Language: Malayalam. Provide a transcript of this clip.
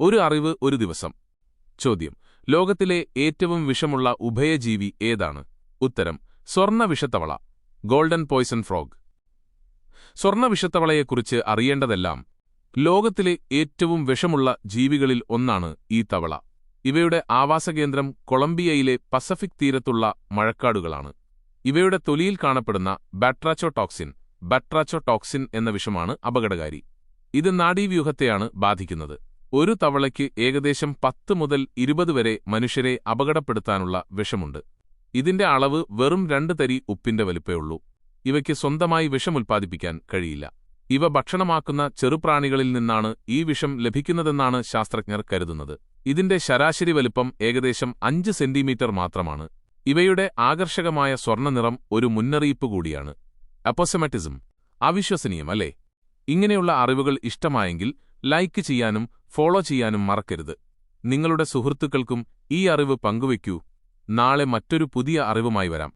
ഒരു അറിവ് ഒരു ദിവസം. ചോദ്യം. ലോകത്തിലെ ഏറ്റവും വിഷമുള്ള ഉഭയജീവി ഏതാണ്? ഉത്തരം. സ്വർണ വിഷത്തവള ഗോൾഡൻ പോയ്സൺ ഫ്രോഗ്. സ്വർണ വിഷത്തവളയെക്കുറിച്ച് അറിയേണ്ടതെല്ലാം ലോകത്തിലെ ഏറ്റവും വിഷമുള്ള ജീവികളിൽ ഒന്നാണ് ഈ തവള. ഇവയുടെ ആവാസകേന്ദ്രം കൊളംബിയയിലെ പസഫിക് തീരത്തുള്ള മഴക്കാടുകളാണ്. ഇവയുടെ തൊലിയിൽ കാണപ്പെടുന്ന ബാട്രാച്ചോടോക്സിൻ ബാട്രാച്ചോടോക്സിൻ എന്ന വിഷമാണ് അപകടകാരി. ഇത് നാഡീവ്യൂഹത്തെയാണ് ബാധിക്കുന്നത്. ഒരു തവളയ്ക്ക് ഏകദേശം പത്ത് മുതൽ ഇരുപത് വരെ മനുഷ്യരെ അപകടപ്പെടുത്താനുള്ള വിഷമുണ്ട്. ഇതിന്റെ അളവ് വെറും രണ്ട് തരി ഉപ്പിന്റെ വലിപ്പമുള്ളൂ ഇവയ്ക്ക് സ്വന്തമായി വിഷം വിഷമുൽപ്പാദിപ്പിക്കാൻ കഴിയില്ല. ഇവ ഭക്ഷണമാക്കുന്ന ചെറുപ്രാണികളിൽ നിന്നാണ് ഈ വിഷം ലഭിക്കുന്നതെന്നാണ് ശാസ്ത്രജ്ഞർ കരുതുന്നത്. ഇതിന്റെ ശരാശരി വലിപ്പം ഏകദേശം അഞ്ച് സെന്റിമീറ്റർ മാത്രമാണ്. ഇവയുടെ ആകർഷകമായ സ്വർണനിറം ഒരു മുന്നറിയിപ്പ് കൂടിയാണ്. അപ്പോസമറ്റിസം. അവിശ്വസനീയം അല്ലേ? ഇങ്ങനെയുള്ള അറിവുകൾ ഇഷ്ടമായെങ്കിൽ ലൈക്ക് ചെയ്യാനും ഫോളോ ചെയ്യാനും മറക്കരുത്. നിങ്ങളുടെ സുഹൃത്തുക്കൾക്കും ഈ അറിവ് പങ്കുവയ്ക്കൂ. നാളെ മറ്റൊരു പുതിയ അറിവുമായി വരാം.